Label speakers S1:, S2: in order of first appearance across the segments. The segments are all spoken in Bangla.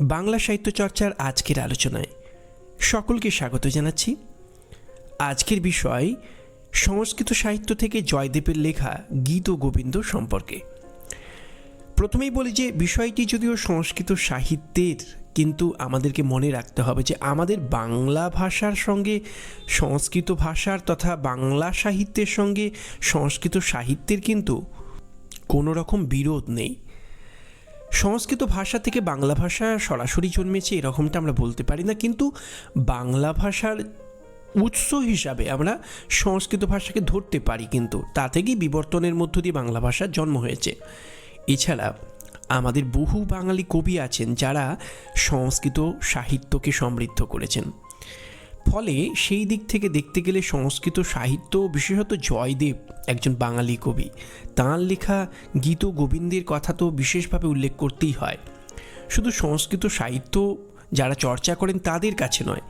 S1: বাংলা সাহিত্য চর্চার আজকের আলোচনায় সকলকে স্বাগত জানাচ্ছি। আজকের বিষয়, সংস্কৃত সাহিত্য থেকে জয়দেবের লেখা গীত ও গোবিন্দ সম্পর্কে। প্রথমেই বলি যে, বিষয়টি যদিও সংস্কৃত সাহিত্যের, কিন্তু আমাদেরকে মনে রাখতে হবে যে, আমাদের বাংলা ভাষার সঙ্গে, সংস্কৃত ভাষার তথা বাংলা সাহিত্যের সঙ্গে সংস্কৃত সাহিত্যের কিন্তু কোনো রকম বিরোধ নেই। সংস্কৃত ভাষা থেকে বাংলা ভাষা সরাসরি জন্মেছে, এরকমটা আমরা বলতে পারি না। কিন্তু বাংলা ভাষার উৎস হিসাবে আমরা সংস্কৃত ভাষাকে ধরতে পারি কিন্তু, তা থেকেই বিবর্তনের মধ্য দিয়ে বাংলা ভাষার জন্ম হয়েছে। এছাড়া আমাদের বহু বাঙালি কবি আছেন যারা সংস্কৃত সাহিত্যকে সমৃদ্ধ করেছেন। ফলে সেই দিক থেকে দেখতে গেলে সংস্কৃত সাহিত্য, বিশেষত জয়দেব একজন বাঙালি কবি। তাঁর লেখা গীত গোবিন্দের কথা তো বিশেষভাবে উল্লেখ করতেই হয়। শুধু সংস্কৃত সাহিত্য যারা চর্চা করেন তাদের কাছে নয়,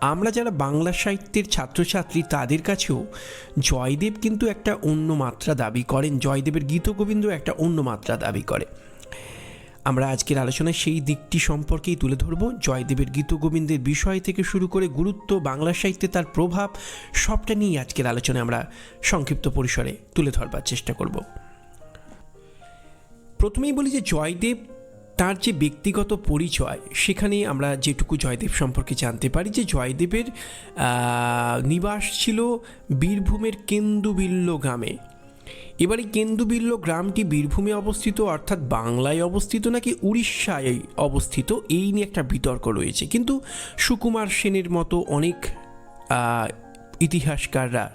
S1: আমরা যারা বাংলা সাহিত্যের ছাত্রছাত্রী তাদের কাছেও জয়দেব কিন্তু একটা অন্য মাত্রা দাবি করেন, জয়দেবের গীত গোবিন্দ একটা অন্য মাত্রা দাবি করে। আমরা আজকের আলোচনায় সেই দিকটি সম্পর্কেই তুলে ধরব। জয়দেবের গীত গোবিন্দের বিষয় থেকে শুরু করে গুরুত্ব, বাংলা সাহিত্যে তার প্রভাব, সবটা নিয়েই আজকের আলোচনায় আমরা সংক্ষিপ্ত পরিসরে তুলে ধরবার চেষ্টা করব। প্রথমেই বলি যে জয়দেব তার যে ব্যক্তিগত পরিচয় সেখানে আমরা যেটুকু জয়দেব সম্পর্কে জানতে পারি যে জয়দেবের নিবাস ছিল বীরভূমের কেন্দুবিল্ল গ্রামে। এবারে কেন্দুবিল্ল গ্রামটি বীরভূমে অবস্থিত, অর্থাৎ বাংলায় অবস্থিত নাকি উড়িষ্যায় অবস্থিত, এই নিয়ে একটা বিতর্ক রয়েছে। কিন্তু সুকুমার সেনের মতো অনেক ইতিহাসকাররা,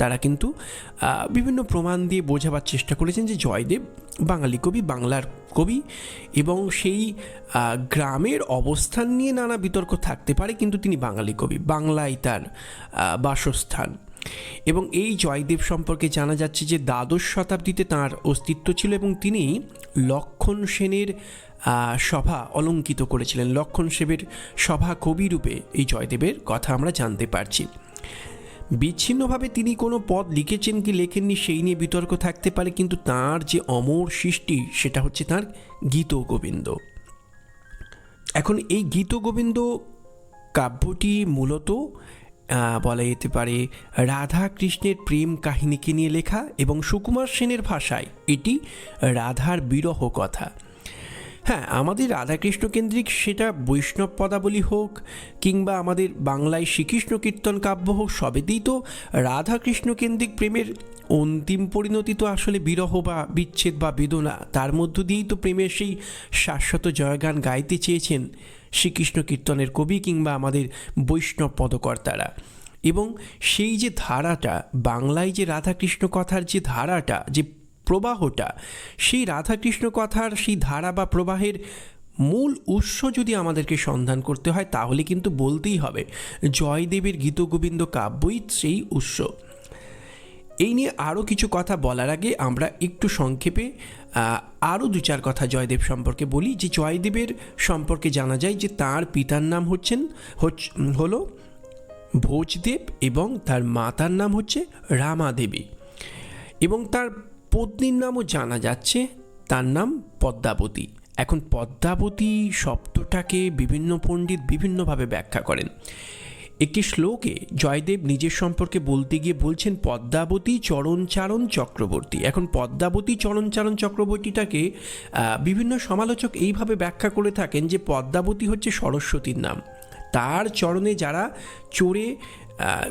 S1: তারা কিন্তু বিভিন্ন প্রমাণ দিয়ে বোঝাবার চেষ্টা করেছেন যে জয়দেব বাঙালি কবি, বাংলার কবি এবং সেই গ্রামের অবস্থান নিয়ে নানা বিতর্ক থাকতে পারে, কিন্তু তিনি বাঙালি কবি। বাংলায় তার বাসস্থান। এবং এই জয়দেব সম্পর্কে জানা যাচ্ছে যে দ্বাদশ শতাব্দীতে তার অস্তিত্ব ছিল এবং তিনি লক্ষণ সেনের সভা অলঙ্কিত করেছিলেন। লক্ষণ সেবের সভা কবি রূপে এই জয়দেবের কথা আমরা জানতে পারছি। বিচ্ছিন্নভাবে তিনি কোনো পদ লিখেছেন কি লেখেননি সেই নিয়ে বিতর্ক থাকতে পারে, কিন্তু তার যে অমর সৃষ্টি সেটা হচ্ছে তার গীত গোবিন্দ। এখন এই গীত গোবিন্দ কাব্যটি মূলত বলা যেতে পারে রাধা কৃষ্ণের প্রেম কাহিনীকে নিয়ে লেখা এবং সুকুমার সেনের ভাষায় এটি রাধার বিরহ কথা। হ্যাঁ আমাদের রাধাকৃষ্ণ কেন্দ্রিক সেটা বৈষ্ণব পদাবলী হোক কিংবা আমাদের বাংলায় শ্রীকৃষ্ণ কীর্তন কাব্য হোক, সবেতেই তো রাধাকৃষ্ণ কেন্দ্রিক প্রেমের অন্তিম পরিণতি তো আসলে বিরহ বা বিচ্ছেদ বা বেদনা। তার মধ্য দিয়েই তো প্রেমের সেই শাশ্বত জয়গান গাইতে চেয়েছেন শ্রীকৃষ্ণ কীর্তনের কবি কিংবা আমাদের বৈষ্ণব পদকর্তারা। এবং সেই যে ধারাটা, বাংলায় যে রাধাকৃষ্ণ কথার যে ধারাটা, যে প্রবাহটা, সেই রাধাকৃষ্ণ কথার সেই ধারা বা প্রবাহের মূল উৎস যদি আমাদেরকে সন্ধান করতে হয়, তাহলে কিন্তু বলতেই হবে, জয়দেবের গীতগোবিন্দ কাব্যই সেই উৎস। এই নিয়ে আরও কিছু কথা বলার আগে আমরা একটু সংক্ষেপে আরও দু চার কথা জয়দেব সম্পর্কে বলি। যে জয়দেবের সম্পর্কে জানা যায় যে তার পিতার নাম হচ্ছেন, হচ্ছ- হলো ভোজদেব এবং তার মাতার নাম হচ্ছে রামাদেবী। এবং তার পত্নীর নামও জানা যাচ্ছে, তার নাম পদ্মাবতী। এখন পদ্মাবতী শব্দটাকে বিভিন্ন পণ্ডিত বিভিন্নভাবে ব্যাখ্যা করেন। একটি শ্লোকে জয়দেব নিজের সম্পর্কে বলতে গিয়ে বলছেন পদ্মাবতী চরণচারণ চক্রবর্তী। এখন পদ্মাবতী চরণচারণ চক্রবর্তীটাকে বিভিন্ন সমালোচক এইভাবে ব্যাখ্যা করে থাকেন যে পদ্মাবতী হচ্ছে সরস্বতীর নাম। তার চরণে যারা চড়ে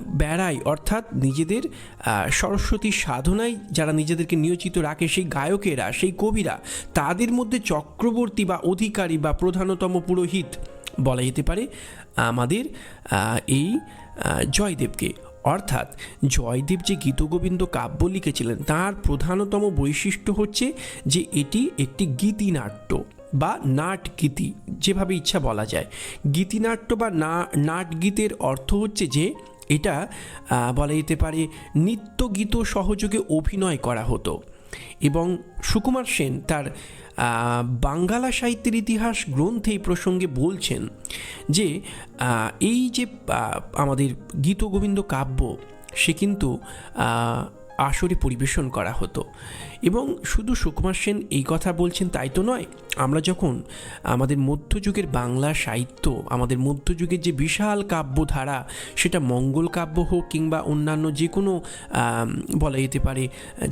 S1: বেড়ায় অর্থাৎ নিজেদের আহ, সরস্বতীর সাধনায় যারা নিজেদেরকে নিয়োজিত রাখে সেই গায়কেরা সেই কবিরা তাদের মধ্যে চক্রবর্তী বা অধিকারী বা প্রধানতম পুরোহিত বলা যেতে পারে। আমাদের এই জয়দেবকে। অর্থাৎ জয়দেব যে গীতগোবিন্দ কাব্য লিখেছিলেন, তার প্রধানতম বৈশিষ্ট্য হচ্ছে যে এটি একটি গীতিনাট্য বা নাট গীতি যেভাবে ইচ্ছা বলা যায়। গীতিনাট্য বা না নাট গীতের অর্থ হচ্ছে যে এটা বলা যেতে পারে নিত্য গীত সহযোগে অভিনয় করা হতো। এবং সুকুমার সেন তার বাঙ্গালা সাহিত্যের ইতিহাস গ্রন্থে এই প্রসঙ্গে বলছেন যে এই যে আমাদের গীতগোবিন্দ কাব্য, সে কিন্তু আসরে পরিবেশন করা হতো। এবং শুধু সুকুমার সেন এই কথা বলছেন তাই তো নয়, আমরা যখন আমাদের মধ্যযুগের বাংলা সাহিত্য, আমাদের মধ্যযুগের যে বিশাল কাব্যধারা, সেটা মঙ্গল কাব্য হোক কিংবা অন্যান্য যে কোনো বলা যেতে পারে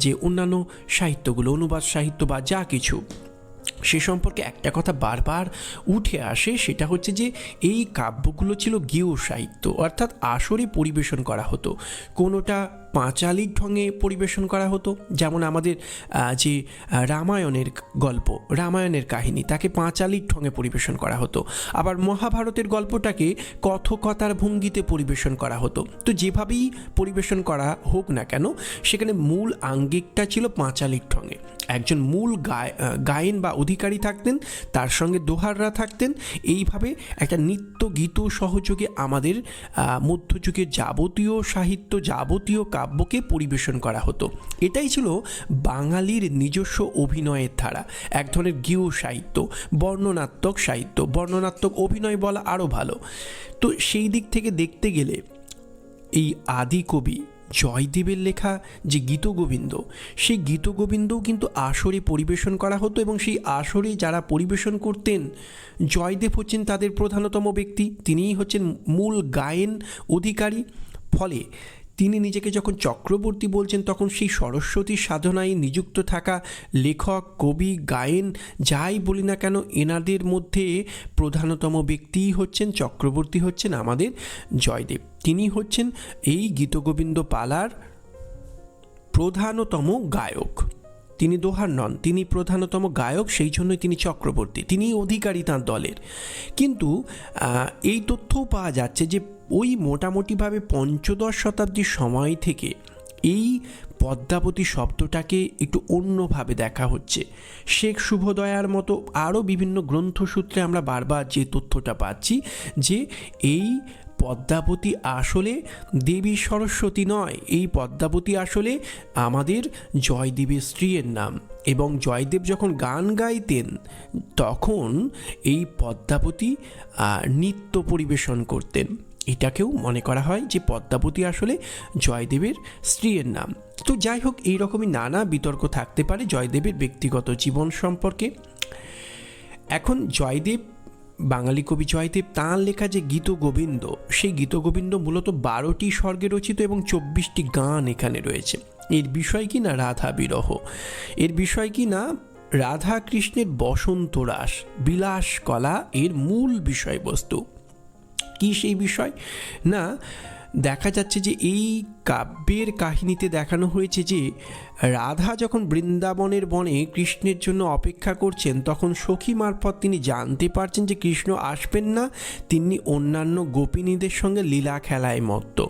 S1: যে অন্যান্য সাহিত্যগুলো, অনুবাদ সাহিত্য বা যা কিছু সে সম্পর্কে একটা কথা বারবার উঠে আসে, সেটা হচ্ছে যে এই কাব্যগুলো ছিল গেয় সাহিত্য, অর্থাৎ আসরে পরিবেশন করা হতো। কোনোটা পাঁচালির ঢঙে পরিবেশন করা হতো, যেমন আমাদের যে রামায়ণের গল্প, রামায়ণের কাহিনী, তাকে পাঁচালির ঢঙে পরিবেশন করা হতো। আবার মহাভারতের গল্পটাকে কথকতার ভঙ্গিতে পরিবেশন করা হতো। তো যেভাবেই পরিবেশন করা হোক না কেন, সেখানে মূল আঙ্গিকটা ছিল পাঁচালির ঢঙে। একজন মূল গায় গায়েন বা অধিকারী থাকতেন, তার সঙ্গে দোহাররা থাকতেন। এইভাবে একটা নিত্য গীত সহযোগে আমাদের মধ্যযুগের যাবতীয় সাহিত্য, যাবতীয় কাব্যকে পরিবেশন করা হতো। এটাই ছিল বাঙালির নিজস্ব অভিনয়ের ধারা। এক ধরনের গীয় সাহিত্য, বর্ণনাত্মক সাহিত্য। বর্ণনাত্মক অভিনয় বলা আরও ভালো। তো সেই দিক থেকে দেখতে গেলে এই আদি কবি জয়দেবের লেখা যে গীতগোবিন্দ, সেই গীতগোবিন্দও কিন্তু আসরে পরিবেশন করা হতো এবং সেই আসরে যারা পরিবেশন করতেন, জয়দেব হচ্ছেন তাদের প্রধানতম ব্যক্তি। তিনিই হচ্ছেন মূল গায়েন অধিকারী। ফলে তিনি নিজেকে যখন চক্রবর্তী বলছেন, তখন সেই সরস্বতী সাধনায় নিযুক্ত থাকা লেখক, কবি, গায়েন, যাই বলি না কেন, এনাদের মধ্যে প্রধানতম ব্যক্তিই হচ্ছেন, চক্রবর্তী হচ্ছেন আমাদের জয়দেব। তিনি হচ্ছেন এই গীতগোবিন্দ পালার প্রধানতম গায়ক। তিনি দোহার নন। তিনি প্রধানতম গায়ক, সেই জন্যই তিনি চক্রবর্তী। তিনি অধিকারী তাঁর দলের। কিন্তু এই তথ্যও পাওয়া যাচ্ছে যে ওই মোটামুটিভাবে পঞ্চদশ শতাব্দীর সময় থেকে এই পদ্মাবতী শব্দটাকে একটু অন্যভাবে দেখা হচ্ছে। শেখ শুভদয়ার মতো আরও বিভিন্ন গ্রন্থসূত্রে আমরা বারবার যে তথ্যটা পাচ্ছি যে এই পদ্মাবতী আসলে দেবী সরস্বতী নয়। এই পদ্মাবতী আসলে আমাদের জয়দেবের স্ত্রীর নাম এবং জয়দেব যখন গান গাইতেন, তখন এই পদ্মাবতী নৃত্য পরিবেশন করতেন। এটাকেও মনে করা হয় যে পদ্মাবতী আসলে জয়দেবের স্ত্রীর নাম। তো যাই হোক এই রকমই নানা বিতর্ক থাকতে পারে জয়দেবের ব্যক্তিগত জীবন সম্পর্কে। এখন জয়দেব বাঙালি কবি জয়দেব তাঁর লেখা যে গীত গোবিন্দ, সেই গীত গোবিন্দ মূলত বারোটি স্বর্গে রচিত এবং চব্বিশটি গান এখানে রয়েছে। এর বিষয় কি না রাধা বিরহ? এর বিষয় কি না রাধা কৃষ্ণের বসন্ত রাস, বিলাস কলা এর মূল বিষয়বস্তু? কি সেই বিষয়? না, দেখা যাচ্ছে যে এই কাব্যের কাহিনীতে দেখানো হয়েছে যে, রাধা যখন বৃন্দাবনের বনে কৃষ্ণের জন্য অপেক্ষা করছেন, তখন সখী মারফত তিনি জানতে পারছেন যে কৃষ্ণ আসবেন না, তিনি অন্যান্য গোপিনীদের সঙ্গে লীলা খেলায় মত্ত।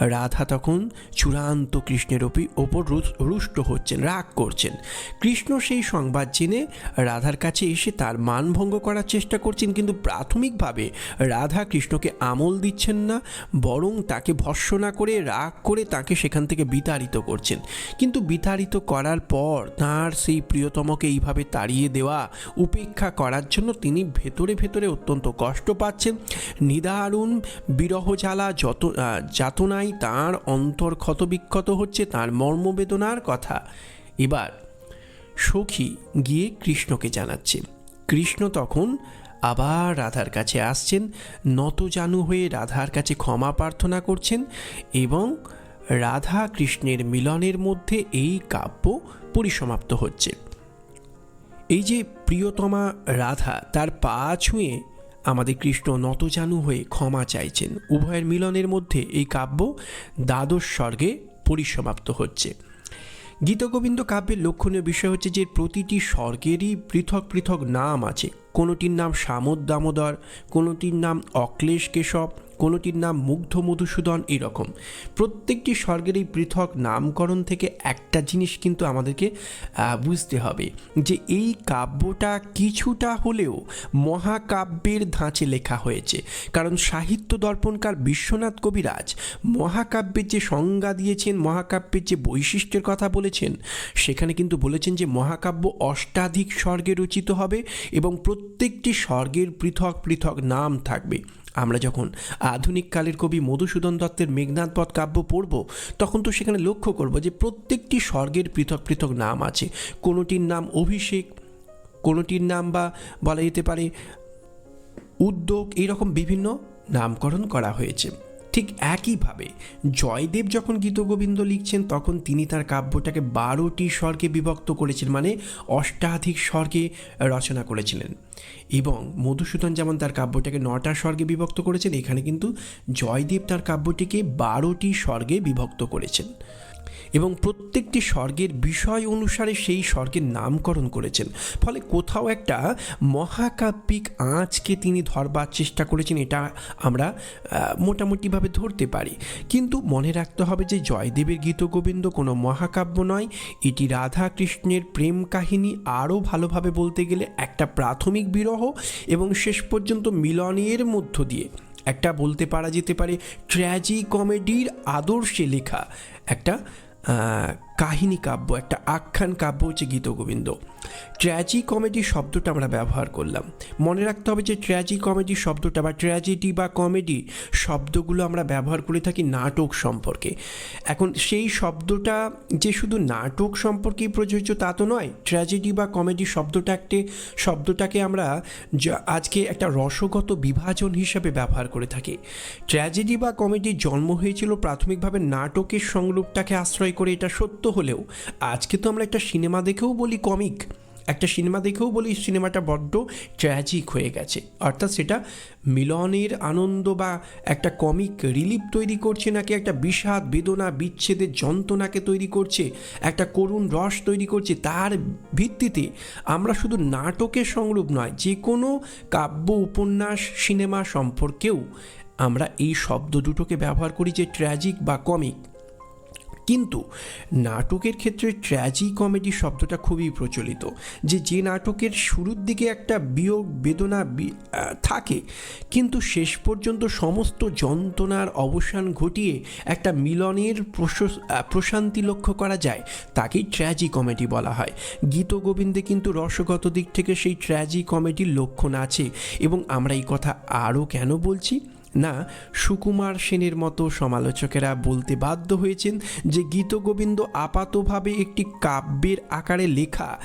S1: রাধা তখন চূড়ান্ত কৃষ্ণের ওপি- ওপর রুষ্ট হচ্ছেন, রাগ করছেন। কৃষ্ণ সেই সংবাদ জেনে রাধার কাছে এসে তার মানভঙ্গ করার চেষ্টা করছেন, কিন্তু প্রাথমিকভাবে রাধা কৃষ্ণকে আমল দিচ্ছেন না, বরং তাকে ভর্সনা করে রাগ করে তাকে সেখান থেকে বিতাড়িত করছেন। কিন্তু বিতাড়িত করার পর তার সেই প্রিয়তমকে এইভাবে তাড়িয়ে দেওয়া, উপেক্ষা করার জন্য তিনি ভেতরে ভেতরে অত্যন্ত কষ্ট পাচ্ছেন। নিদারুণ বিরহ জ্বালা যত যাতনায় তাঁর অন্তর ক্ষতবিক্ষত হচ্ছে, তার মর্মবেদনার কথা। এবার সখী গিয়ে কৃষ্ণকে জানাচ্ছে। কৃষ্ণ তখন আবার রাধার কাছে আসছেন নতজানু হয়ে রাধার কাছে ক্ষমা প্রার্থনা করছেন এবং রাধা কৃষ্ণের মিলনের মধ্যে এই কাব্য পরিসমাপ্ত হচ্ছে। এই যে প্রিয়তমা রাধা, তার পা ছুঁয়ে আমাদের কৃষ্ণ নতজানু হয়ে ক্ষমা চাইছেন, উভয়ের মিলনের মধ্যে এই কাব্য দ্বাদশ স্বর্গে পরিসমাপ্ত হচ্ছে। গীতগোবিন্দ কাব্যের লক্ষণীয় বিষয় হচ্ছে যে প্রতিটি স্বর্গেরই পৃথক পৃথক নাম আছে। কোনোটির নাম সামদ দামোদর, কোনোটির নাম অক্লেশ কেশব কোনোটির নাম মুগ্ধ মধুসূদন এরকম প্রত্যেকটি স্বর্গের এই পৃথক নামকরণ থেকে একটা জিনিস কিন্তু আমাদেরকে বুঝতে হবে যে এই কাব্যটা কিছুটা হলেও মহাকাব্যের ধাঁচে লেখা হয়েছে। কারণ সাহিত্য দর্পণকার বিশ্বনাথ কবিরাজ মহাকাব্যের যে সংজ্ঞা দিয়েছেন, মহাকাব্যের যে বৈশিষ্ট্যের কথা বলেছেন, সেখানে কিন্তু বলেছেন যে মহাকাব্য অষ্টাধিক স্বর্গে রচিত হবে এবং প্রত্যেকটি স্বর্গের পৃথক পৃথক নাম থাকবে। আমরা যখন আধুনিক কালের কবি মধুসূদন দত্তের মেঘনাথ পথ কাব্য পড়ব, তখন তো সেখানে লক্ষ্য করব যে প্রত্যেকটি স্বর্গের পৃথক পৃথক নাম আছে। কোনোটির নাম অভিষেক, কোনোটির নাম বা বলা যেতে পারে উদ্যোগ, এইরকম বিভিন্ন নামকরণ করা হয়েছে। ঠিক একইভাবে জয়দেব যখন গীতগোবিন্দ লিখছেন, তখন তিনি তার কাব্যটাকে বারোটি স্বর্গে বিভক্ত করেছেন মানে অষ্টাধিক স্বর্গে রচনা করেছিলেন। এবং মধুসূদন যেমন তার কাব্যটাকে নটা স্বর্গে বিভক্ত করেছেন, এখানে কিন্তু জয়দেব তার কাব্যটিকে বারোটি স্বর্গে বিভক্ত করেছেন। এবং প্রত্যেকটি স্বর্গের বিষয় অনুসারে সেই স্বর্গের নামকরণ করেছেন। ফলে কোথাও একটা মহাকাব্যিক আঁচকে তিনি ধরবার চেষ্টা করেছেন, এটা আমরা মোটামুটিভাবে ধরতে পারি। কিন্তু মনে রাখতে হবে যে জয়দেবের গীতগোবিন্দ কোনো মহাকাব্য নয়, এটি রাধা কৃষ্ণের প্রেম কাহিনী আরও ভালোভাবে বলতে গেলে একটা প্রাথমিক বিরহ এবং শেষ পর্যন্ত মিলনের মধ্য দিয়ে। একটা বলতে পারা যেতে পারে ট্র্যাজি কমেডির আদর্শে লেখা একটা 呃 কাহিনী কাব্য, একটা আখ্যান কাব্য হচ্ছে গীতগোবিন্দ। ট্র্যাজি কমেডি শব্দটা আমরা ব্যবহার করলাম। মনে রাখতে হবে যে ট্র্যাজি কমেডি শব্দটা বা ট্র্যাজেডি বা কমেডি শব্দগুলো আমরা ব্যবহার করে থাকি নাটক সম্পর্কে। এখন সেই শব্দটা যে শুধু নাটক সম্পর্কেই প্রযোজ্য তা তো নয়, ট্র্যাজেডি বা কমেডি শব্দটা একটি, শব্দটাকে আমরা আজকে একটা রসগত বিভাজন হিসাবে ব্যবহার করে থাকি। ট্র্যাজেডি বা কমেডির জন্ম হয়েছিল প্রাথমিকভাবে নাটকের সংরূপটাকে আশ্রয় করে এটা সত্য হলেও আজকে তো আমরা একটা সিনেমা দেখেও বলি কমিক একটা সিনেমা দেখেও বলি সিনেমাটা বড্ড ট্র্যাজিক হয়ে গেছে। অর্থাৎ সেটা মিলনের আনন্দ বা একটা কমিক রিলিফ তৈরি করছে নাকি, একটা বিষাদ, বেদনা, বিচ্ছেদের যন্ত্রণাকে তৈরি করছে, একটা করুণ রস তৈরি করছে, তার ভিত্তিতে আমরা শুধু নাটকের সংরূপ নয় যে কোনো কাব্য, উপন্যাস, সিনেমা সম্পর্কেও আমরা এই শব্দ দুটোকে ব্যবহার করি যে ট্র্যাজিক বা কমিক কিন্তু নাটকের ক্ষেত্রে ট্র্যাজি কমেডি শব্দটা খুবই প্রচলিত, যে যে নাটকের শুরুর দিকে একটা বিয়োগ বেদনা থাকে, কিন্তু শেষ পর্যন্ত সমস্ত যন্ত্রণার অবসান ঘটিয়ে একটা মিলনের প্রশান্তি লক্ষ্য করা যায়, তাকেই ট্র্যাজি কমেডি বলা হয়। গীতগোবিন্দে কিন্তু রসগত দিক থেকে সেই ট্র্যাজি কমেডির লক্ষণ আছে, এবং আমরা এই কথা আরও কেন বলছি? না, সুকুমার সেনের মতো সমালোচকেরা বলতে বাধ্য হয়েছেন যে গীতগোবিন্দ আপাতভাবে একটি কাব্যের আকারে লেখা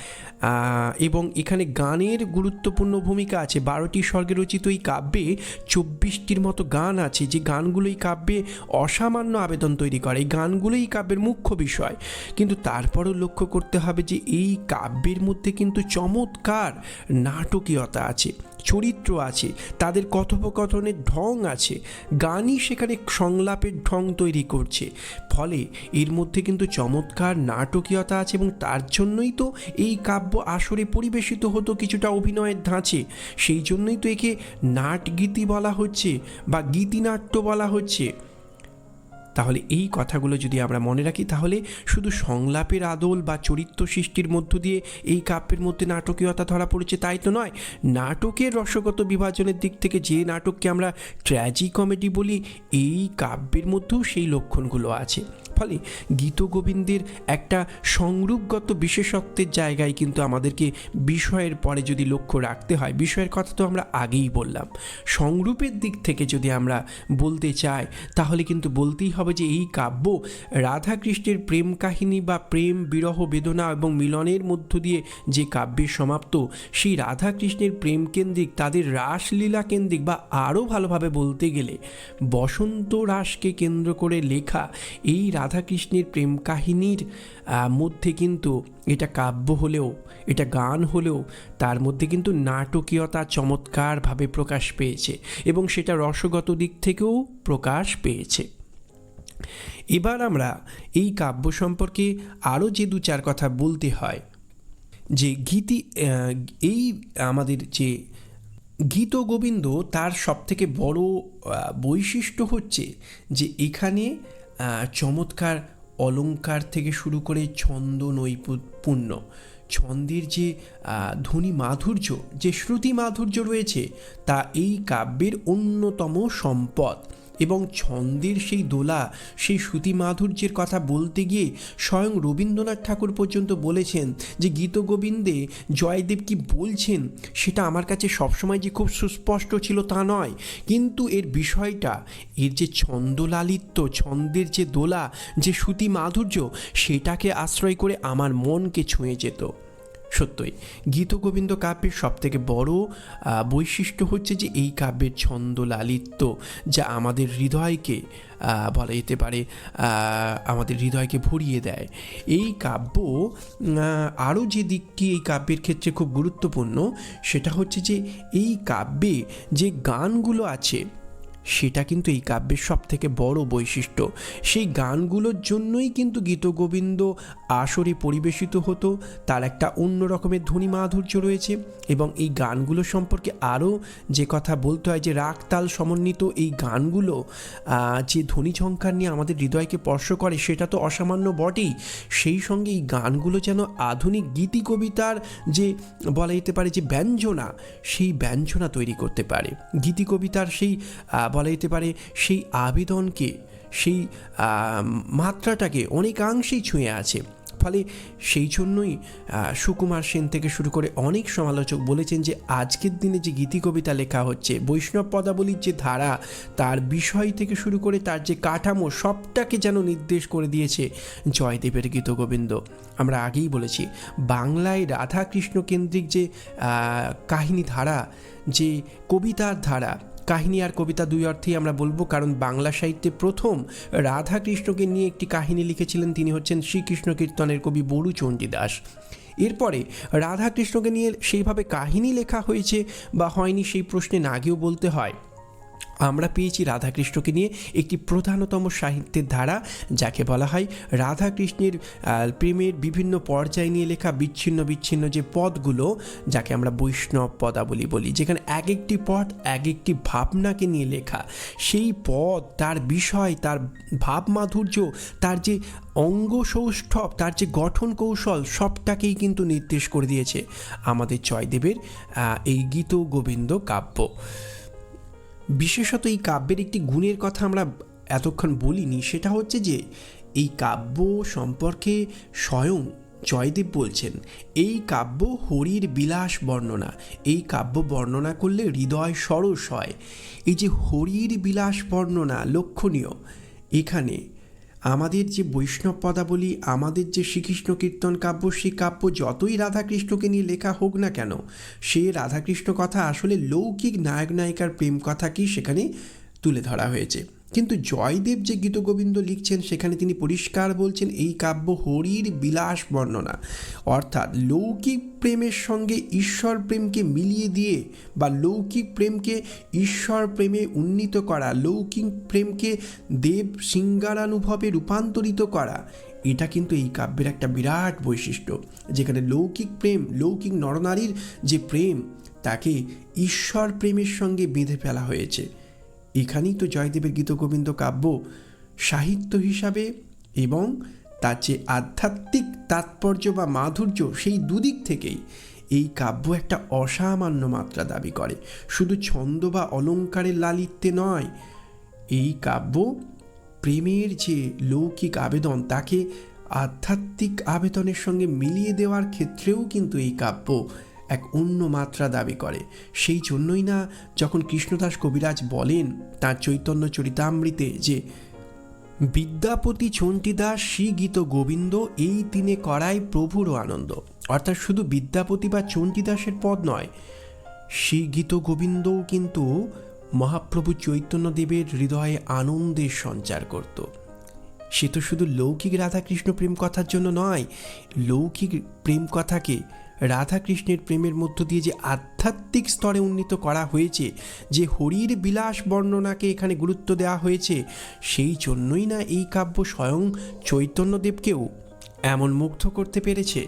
S1: এবং এখানে গানের গুরুত্বপূর্ণ ভূমিকা আছে। বারোটি স্বর্গে রচিত এই কাব্যে চব্বিশটির মতো গান আছে, যে গানগুলো এই কাব্যে অসামান্য আবেদন তৈরি করে। এই গানগুলোই এই কাব্যের মুখ্য বিষয়। কিন্তু তারপরও লক্ষ্য করতে হবে যে এই কাব্যের মধ্যে কিন্তু চমৎকার নাটকীয়তা আছে। চরিত্র আছে, তাদের কথোপকথনের ঢং আছে, গানই সেখানে সংলাপের ঢং তৈরি করছে। ফলে এর মধ্যে কিন্তু চমৎকার নাটকীয়তা আছে এবং তার জন্যই তো এই কাব্য আসরে পরিবেশিত হতো কিছুটা অভিনয়ের ধাঁচে। সেই জন্যই তো একে নাটগীতি বলা হচ্ছে বা গীতিনাট্য বলা হচ্ছে। তাহলে এই কথাগুলো যদি আমরা মনে রাখি, তাহলে শুধু সংলাপের আদল বা চরিত্র সৃষ্টির মধ্য দিয়ে এই কাব্যের মধ্যে নাটকীয়তা ধরা পড়েছে তাই তো নয়। নাটকের রসগত বিভাজনের দিক থেকে যে নাটককে আমরা ট্র্যাজি কমেডি বলি, এই কাব্যের মধ্যেও সেই লক্ষণগুলো আছে। ফলে গীতগোবিন্দের একটা সংরূপগত বিশেষত্বের জায়গায় কিন্তু আমাদেরকে বিষয়ের পরে যদি লক্ষ্য রাখতে হয়, বিষয়ের কথা তো আমরা আগেই বললাম। সংরূপের দিক থেকে যদি আমরা বলতে চাই, তাহলে কিন্তু বলতেই হবে যে এই কাব্য রাধাকৃষ্ণের প্রেম কাহিনী বা প্রেম, বিরহ বেদনা এবং মিলনের মধ্য দিয়ে যে কাব্যের সমাপ্ত, সেই রাধাকৃষ্ণের প্রেম কেন্দ্রিক, তাদের রাসলীলা কেন্দ্রিক বা আরও ভালোভাবে বলতে গেলে, বসন্ত রাসকে কেন্দ্র করে লেখা এই রাধাকৃষ্ণের প্রেম কাহিনীর মধ্যে কিন্তু এটা কাব্য হলেও, এটা গান হলেও, তার মধ্যে কিন্তু নাটকীয়তা চমৎকারভাবে প্রকাশ পেয়েছে এবং সেটা রসগত দিক থেকেও প্রকাশ পেয়েছে। এবার আমরা এই কাব্য সম্পর্কে আরও যে দু চার কথা বলতে হয়, যে গীতি এই আমাদের যে গীত গোবিন্দ তার সবথেকে বড় বৈশিষ্ট্য হচ্ছে যে এখানে চমৎকার অলংকার থেকে শুরু করে ছন্দ নৈপুণ্য, ছন্দের যে ধ্বনি মাধুর্য, যে শ্রুতি মাধুর্য রয়েছে তা এই কাব্যের অন্যতম সম্পদ। এবং ছন্দের সেই দোলা, সেই শ্রুতি মাধুর্যের কথা বলতে গিয়ে স্বয়ং রবীন্দ্রনাথ ঠাকুর পর্যন্ত বলেছেন যে গীতগোবিন্দে জয়দেব কি বলছেন? সেটা আমার কাছে সবসময় যে খুব সুস্পষ্ট ছিল তা নয়। কিন্তু এর বিষয়টা, এর যে ছন্দলালিত্য, ছন্দের যে দোলা, যে শ্রুতি মাধুর্য, সেটাকে আশ্রয় করে আমার মনকে ছুঁয়ে যেত। সত্যই। গীতগোবিন্দ কাব্যের সবথেকে বড় বৈশিষ্ট্য হচ্ছে যে এই কাব্যের ছন্দ লালিত্য যা আমাদের হৃদয়কে বলা যেতে পারে আমাদের হৃদয়কে ভরিয়ে দেয়। এই কাব্য আরও যে দিকটি এই কাব্যের ক্ষেত্রে খুব গুরুত্বপূর্ণ, সেটা হচ্ছে যে এই কাব্যে যে গানগুলো আছে সেটা কিন্তু এই কাব্যের সব থেকে বড় বৈশিষ্ট্য। সেই গানগুলোর জন্যই কিন্তু গীতগোবিন্দ আসরে পরিবেশিত হতো, তার একটা অন্য রকমের ধ্বনি মাধুর্য রয়েছে এবং এই গানগুলো সম্পর্কে আরও যে কথা বলতে হয় যে রাগ তাল সমন্বিত এই গানগুলো যে ধ্বনি ঝঙ্কার নিয়ে আমাদের হৃদয়কে স্পর্শ করে সেটা তো অসামান্য বটেই। সেই সঙ্গে এই গানগুলো যেন আধুনিক গীতি কবিতার যে বলা যেতে পারে যে ব্যঞ্জনা, সেই ব্যঞ্জনা তৈরি করতে পারে। গীতি কবিতার সেই বলা যেতে পারে, সেই আবেদনকে, সেই মাত্রাটাকে অনেকাংশেই ছুঁয়ে আছে। ফলে সেই জন্যই সুকুমার সেন থেকে শুরু করে অনেক সমালোচক বলেছেন যে, আজকের দিনে যে গীতি কবিতা লেখা হচ্ছে, বৈষ্ণব পদাবলীর যে ধারা, তার বিষয় থেকে শুরু করে তার যে কাঠামো, সবটাকে যেন নির্দেশ করে দিয়েছে জয়দেবের গীতগোবিন্দ। আমরা আগেই বলেছি, বাংলায় রাধাকৃষ্ণ কেন্দ্রিক যে কাহিনী ধারা, যে কবিতার ধারা কাহিনী আর কবিতা দুই অর্থেই আমরা বলব, কারণ বাংলা সাহিত্যে প্রথম রাধা কৃষ্ণকে নিয়ে একটি কাহিনী লিখেছিলেন তিনি হচ্ছেন শ্রীকৃষ্ণ কীর্তনের কবি বড়ু চণ্ডীদাস এরপরে রাধাকৃষ্ণকে নিয়ে সেইভাবে কাহিনী লেখা হয়েছে বা হয়নি সেই প্রশ্নে না গিয়েও বলতে হয়। আমরা পেয়েছি রাধাকৃষ্ণকে নিয়ে একটি প্রধানতম সাহিত্যের ধারা, যাকে বলা হয় রাধাকৃষ্ণের প্রেমের বিভিন্ন পর্যায় নিয়ে লেখা বিচ্ছিন্ন বিচ্ছিন্ন যে পদগুলো, যাকে আমরা বৈষ্ণব পদাবলী বলি, যেখানে এক একটি পদ এক একটি ভাবনাকে নিয়ে লেখা। সেই পদ, তার বিষয়, তার ভাব মাধুর্য তার যে অঙ্গ সৌষ্ঠব তার যে গঠন কৌশল সবটাকেই কিন্তু নির্দেশ করে দিয়েছে আমাদের জয়দেবের এই গীত গোবিন্দ কাব্য। বিশেষত এই কাব্যের একটি গুণের কথা আমরা এতক্ষণ বলিনি, সেটা হচ্ছে যে এই কাব্য সম্পর্কে স্বয়ং জয়দেব বলছেন, এই কাব্য হরির বিলাস বর্ণনা, এই কাব্য বর্ণনা করলে হৃদয় সরস হয়। এই যে হরির বিলাস বর্ণনা লক্ষণীয়, এখানে আমাদের যে বৈষ্ণব পদাবলী, আমাদের যে শ্রীকৃষ্ণ কীর্তন কাব্য, সেই কাব্য যতই রাধাকৃষ্ণকে নিয়ে লেখা হোক না কেন, সে রাধাকৃষ্ণ কথা আসলে লৌকিক নায়ক নায়িকার প্রেম কথাকেই সেখানে তুলে ধরা হয়েছে। কিন্তু জয়দেব যে গীতগোবিন্দ লিখছেন, সেখানে তিনি পরিষ্কার বলছেন, এই কাব্য হরির বিলাস বর্ণনা। অর্থাৎ লৌকিক প্রেমের সঙ্গে ঈশ্বর প্রেমকে মিলিয়ে দিয়ে বা লৌকিক প্রেমকে ঈশ্বর প্রেমে উন্নীত করা, লৌকিক প্রেমকে দেব সিঙ্গারানুভবে রূপান্তরিত করা, এটা কিন্তু এই কাব্যের একটা বিরাট বৈশিষ্ট্য। যেখানে লৌকিক প্রেম, লৌকিক নরনারীর যে প্রেম, তাকে ঈশ্বর প্রেমের সঙ্গে বেঁধে ফেলা হয়েছে। এখানেই তো জয়দেবের গীতগোবিন্দ কাব্য সাহিত্য হিসাবে এবং তার যে আধ্যাত্মিক তাৎপর্য বা মাধুর্য সেই দুদিক থেকেই এই কাব্য একটা অসামান্য মাত্রা দাবি করে। শুধু ছন্দ বা অলঙ্কারের লালিত্যে নয়, এই কাব্য প্রেমের যে লৌকিক আবেদন তাকে আধ্যাত্মিক আবেদনের সঙ্গে মিলিয়ে দেওয়ার ক্ষেত্রেও কিন্তু এই কাব্য এক অন্য মাত্রা দাবি করে। সেই জন্যই না যখন কৃষ্ণদাস কবিরাজ বলেন তার চৈতন্য চরিতামৃতে যে, বিদ্যাপতি চণ্ডীদাস শ্রী গীত গোবিন্দ, এই তিনে করাই প্রভুর আনন্দ। অর্থাৎ শুধু বিদ্যাপতি বা চণ্ডীদাসের পদ নয়, শ্রী গীত গোবিন্দও কিন্তু মহাপ্রভু চৈতন্যদেবের হৃদয়ে আনন্দের সঞ্চার করত। সে তো শুধু লৌকিক রাধাকৃষ্ণ প্রেম কথার জন্য নয়, লৌকিক প্রেম কথাকে রাধাকৃষ্ণের প্রেমের মধ্য দিয়ে যে আধ্যাত্মিক স্তরে উন্নীত করা হয়েছে, যে হরির বিলাস বর্ণনাকে এখানে গুরুত্ব দেওয়া হয়েছে, সেই জন্যই না এই কাব্য স্বয়ং চৈতন্যদেবকেও এমন মুগ্ধ করতে পেরেছে।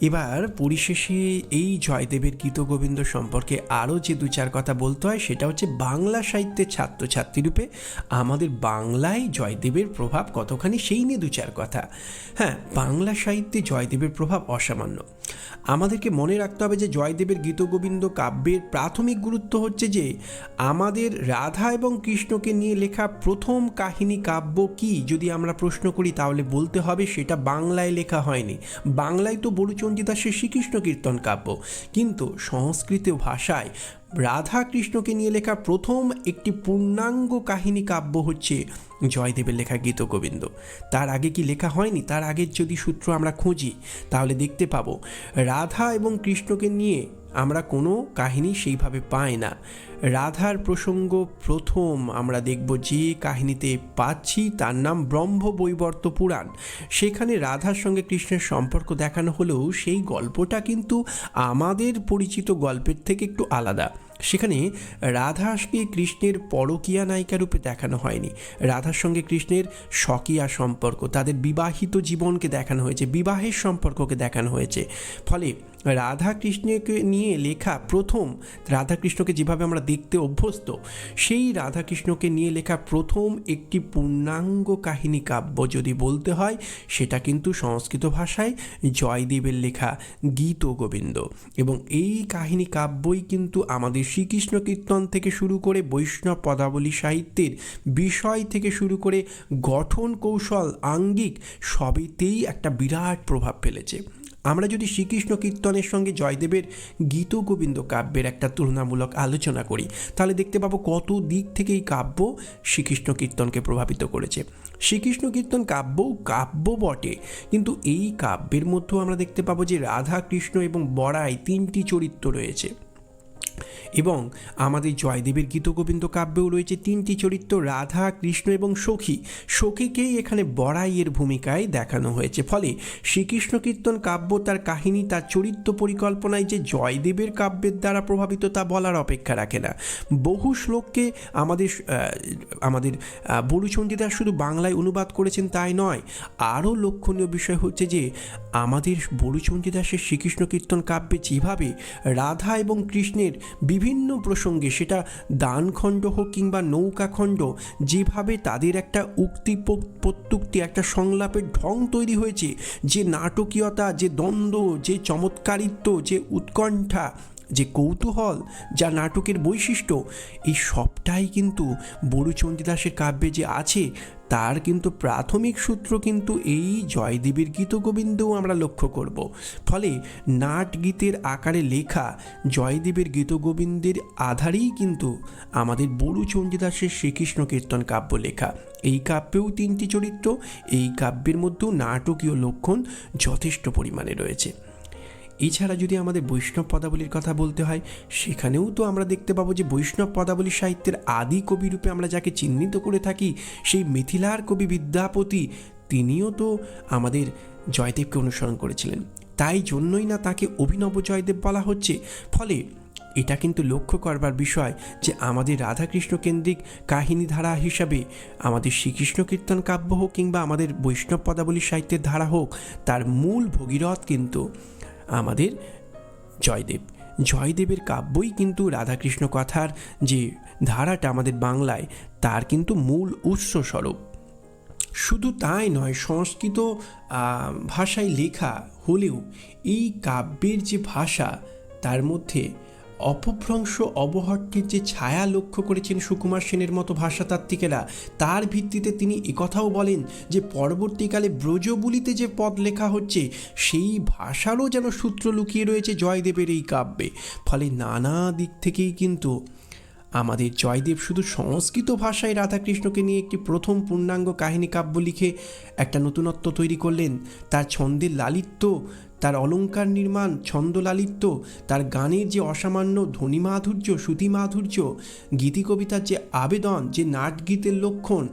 S1: এবার পরিশেষে এই জয়দেবের গীতগোবিন্দ সম্পর্কে আরও যে দু চার কথা বলতে হয়, সেটা হচ্ছে বাংলা সাহিত্যের ছাত্রছাত্রী রূপে আমাদের বাংলায় জয়দেবের প্রভাব কতখানি, সেই নিয়ে দু চার কথা। হ্যাঁ বাংলা সাহিত্যে জয়দেবের প্রভাব অসামান্য। আমাদেরকে মনে রাখতে হবে যে জয়দেবের গীতগোবিন্দ কাব্যের প্রাথমিক গুরুত্ব হচ্ছে যে আমাদের রাধা এবং কৃষ্ণকে নিয়ে লেখা প্রথম কাহিনী কাব্য কি, যদি আমরা প্রশ্ন করি তাহলে বলতে হবে সেটা বাংলায় লেখা হয়নি। বাংলায় তো বড়ুচণ্ডী দাসের শ্রীকৃষ্ণ কীর্তন কাব্য। কিন্তু সংস্কৃত ভাষায় রাধা কৃষ্ণকে নিয়ে লেখা প্রথম একটি পূর্ণাঙ্গ কাহিনী কাব্য হচ্ছে জয়দেবের লেখা গীতগোবিন্দ তার আগে কি লেখা হয়নি? তার আগের যদি সূত্র আমরা খুঁজি, তাহলে দেখতে পাবো। রাধা এবং কৃষ্ণকে নিয়ে আমরা কোনো কাহিনী সেইভাবে পাই না। রাধার প্রসঙ্গ প্রথম আমরা দেখব যে কাহিনীতে পাচ্ছি, তার নাম ব্রহ্ম বৈবর্ত পুরাণ। সেখানে রাধার সঙ্গে কৃষ্ণের সম্পর্ক দেখানো হলেও সেই গল্পটা কিন্তু আমাদের পরিচিত গল্পের থেকে একটু আলাদা। সেখানে রাধাকে কৃষ্ণের পরকীয়া নায়িকা রূপে দেখানো হয়নি। রাধার সঙ্গে কৃষ্ণের স্বকীয়া সম্পর্ক, তাদের বিবাহিত জীবনকে দেখানো হয়েছে, বিবাহের সম্পর্ককে দেখানো হয়েছে। ফলে রাধা কৃষ্ণকে নিয়ে লেখা প্রথম, রাধাকৃষ্ণকে যেভাবে আমরা দেখতে অভ্যস্ত, সেই রাধাকৃষ্ণকে নিয়ে লেখা প্রথম একটি পূর্ণাঙ্গ কাহিনী কাব্য যদি বলতে হয়, সেটা কিন্তু সংস্কৃত ভাষায় জয়দেবের লেখা গীত গোবিন্দ। এবং এই কাহিনী কাব্যই কিন্তু আমাদের শ্রীকৃষ্ণ কীর্তন থেকে শুরু করে বৈষ্ণব পদাবলী সাহিত্যের বিষয় থেকে শুরু করে গঠন কৌশল, আঙ্গিক সবেতেই একটা বিরাট প্রভাব ফেলেছে। আমরা যদি শ্রীকৃষ্ণ কীর্তনের সঙ্গে জয়দেবের গীত গোবিন্দ কাব্যের একটা তুলনামূলক আলোচনা করি, তাহলে দেখতে পাবো কত দিক থেকে এই কাব্য শ্রীকৃষ্ণ কীর্তনকে প্রভাবিত করেছে। শ্রীকৃষ্ণ কীর্তন কাব্য কাব্য বটে, কিন্তু এই কাব্যের মধ্যেও আমরা দেখতে পাবো যে রাধা, কৃষ্ণ এবং বড়াই তিনটি চরিত্র রয়েছে। এবং আমাদের জয়দেবের গীতগোবিন্দ কাব্যেও রয়েছে তিনটি চরিত্র, রাধা, কৃষ্ণ এবং সখী। সখীকেই এখানে বড়াইয়ের ভূমিকায় দেখানো হয়েছে। ফলে শ্রীকৃষ্ণ কীর্তন কাব্য, তার কাহিনী, তার চরিত্র পরিকল্পনায় যে জয়দেবের কাব্যের দ্বারা প্রভাবিত তা বলার অপেক্ষা রাখে না। বহু শ্লোককে আমাদের আমাদের বরুচন্দিদাস শুধু বাংলায় অনুবাদ করেছেন তাই নয়, আরও লক্ষণীয় বিষয় হচ্ছে যে আমাদের বরুচন্দিদাসের শ্রীকৃষ্ণ কীর্তন কাব্যে যেভাবে রাধা এবং কৃষ্ণের বিভিন্ন প্রসঙ্গে সেটা দানখণ্ড হোক কিংবা নৌকাখণ্ড, যেভাবে তাদের একটা উক্তি প্রত্যুক্তি, একটা সংলাপের ঢং তৈরি হয়েছে, যে নাটকীয়তা, যে দ্বন্দ্ব, যে চমৎকারিত্ব, যে উৎকণ্ঠা কৌতূহল, যা নাটকের বৈশিষ্ট্য, এই সবটাই কিন্তু বড়ুচন্দিদাসের কাব্যে যে আছে, তার কিন্তু প্রাথমিক সূত্র কিন্তু এই জয়দেবের গীতগোবিন্দও আমরা লক্ষ্য করব। ফলে নাট গীতের আকারে লেখা জয়দেবের গীতগোবিন্দের আধারেই কিন্তু আমাদের বড়ু চণ্ডীদাসের শ্রীকৃষ্ণ কীর্তন কাব্য লেখা। এই কাব্যেও তিনটি চরিত্র, এই কাব্যের মধ্যেও নাটকীয় লক্ষণ যথেষ্ট পরিমাণে রয়েছে। এছাড়া যদি আমাদের বৈষ্ণব পদাবলীর কথা বলতে হয়, সেখানেও তো আমরা দেখতে পাবো যে বৈষ্ণব পদাবলী সাহিত্যের আদি কবি রূপে আমরা যাকে চিহ্নিত করে থাকি, সেই মিথিলার কবি বিদ্যাপতি, তিনিও তো আমাদের জয়দেবকে অনুসরণ করেছিলেন। তাই জন্যই না তাকে অভিনব জয়দেব বলা হচ্ছে। ফলে এটা কিন্তু লক্ষ্য করবার বিষয় যে আমাদের রাধাকৃষ্ণ কেন্দ্রিক কাহিনী ধারা হিসাবে আমাদের শ্রীকৃষ্ণ কীর্তন কাব্য হোক কিংবা আমাদের বৈষ্ণব পদাবলী সাহিত্যের ধারা হোক, তার মূল ভগীরথ কিন্তু আমাদের জয়দেব। জয়দেবের কাব্যই কিন্তু রাধাকৃষ্ণ কথার যে ধারাটা আমাদের বাংলায়, তার কিন্তু মূল উৎস স্বরূপ শুধু তাই নয়, সংস্কৃত ভাষায় লেখা হলেও এই কাব্যের যে ভাষা, তার মধ্যে অপভ্রংশ অবহট্টের যে ছায়া লক্ষ্য করেছেন সুকুমার সেনের মতো ভাষাতাত্ত্বিকেরা, তার ভিত্তিতে তিনি একথাও বলেন যে পরবর্তীকালে ব্রজবুলিতে যে পদ লেখা হচ্ছে, সেই ভাষারও যেন সূত্র লুকিয়ে রয়েছে জয়দেবের এই কাব্যে। ফলে নানা দিক থেকেই কিন্তু আমাদের জয়দেব শুধু সংস্কৃত ভাষায় রাধাকৃষ্ণকে নিয়ে একটি প্রথম পূর্ণাঙ্গ কাহিনী কাব্য লিখে একটা নতুনত্ব তৈরি করলেন। তার ছন্দের লালিত্য তার অলঙ্কার নির্মাণ ছন্দলালিত্য তার গানের যে অসামান্য ধ্বনি মাধুর্য, শ্রুতি মাধুর্য, গীতি কবিতার যে আবেদন, যে নাটগীতের লক্ষণ,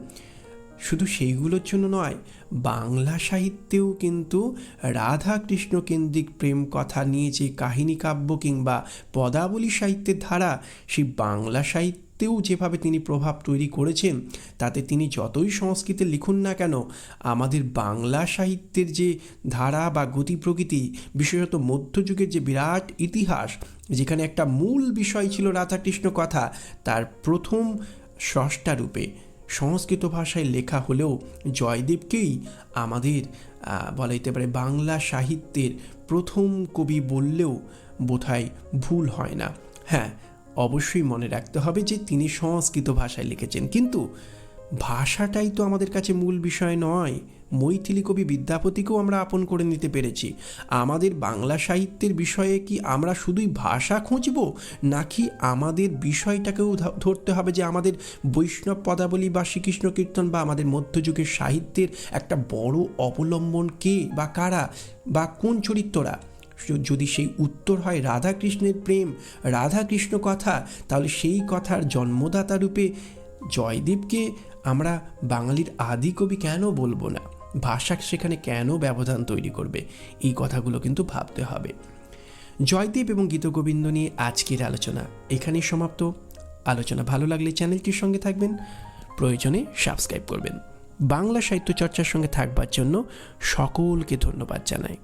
S1: শুধু সেইগুলোর জন্য নয়, বাংলা সাহিত্যেও কিন্তু রাধা কৃষ্ণ কেন্দ্রিক প্রেম কথা নিয়ে যে কাহিনী কাব্য কিংবা পদাবলী সাহিত্যের ধারা, সেই বাংলা সাহিত্য সাহিত্যেও যেভাবে তিনি প্রভাব তৈরি করেছেন, তাতে তিনি যতই সংস্কৃতে লিখুন না কেন, আমাদের বাংলা সাহিত্যের যে ধারা বা গতি প্রকৃতি, বিশেষত মধ্যযুগের যে বিরাট ইতিহাস, যেখানে একটা মূল বিষয় ছিল রাধাকৃষ্ণ কথা, তার প্রথম স্রষ্টা রূপে সংস্কৃত ভাষায় লেখা হলেও জয়দেবকেই আমাদের বলা যেতে পারে বাংলা সাহিত্যের প্রথম কবি বললেও বোধহয় ভুল হয় না। হ্যাঁ অবশ্যই মনে রাখতে হবে যে তিনি সংস্কৃত ভাষায় লিখেছেন। কিন্তু ভাষাটাই তো আমাদের কাছে মূল বিষয় নয়। মৈথিলি কবি বিদ্যাপতিকেও আমরা আপন করে নিতে পেরেছি। আমাদের বাংলা সাহিত্যের বিষয়ে কি আমরা শুধুই ভাষা খুঁজব? নাকি আমাদের বিষয়টাকেও ধরতে হবে যে আমাদের বৈষ্ণব পদাবলী বা শ্রীকৃষ্ণ কীর্তন বা আমাদের মধ্যযুগের সাহিত্যের একটা বড় অবলম্বন কে বা কারা বা কোন চরিত্ররা? যদি সেই উত্তর হয় রাধাকৃষ্ণের প্রেম, রাধাকৃষ্ণ কথা, তাহলে সেই কথার জন্মদাতা রূপে জয়দেবকে আমরা বাঙালির আদি কবি কেন বলব না? ভাষা সেখানে কেন ব্যবধান তৈরি করবে? এই কথাগুলো কিন্তু ভাবতে হবে। জয়দেব এবং গীতগোবিন্দ নিয়ে আজকের আলোচনা এখানেই সমাপ্ত। আলোচনা ভালো লাগলে চ্যানেলটির সঙ্গে থাকবেন, প্রয়োজনে সাবস্ক্রাইব করবেন। বাংলা সাহিত্য চর্চার সঙ্গে থাকবার জন্য সকলকে ধন্যবাদ জানাই।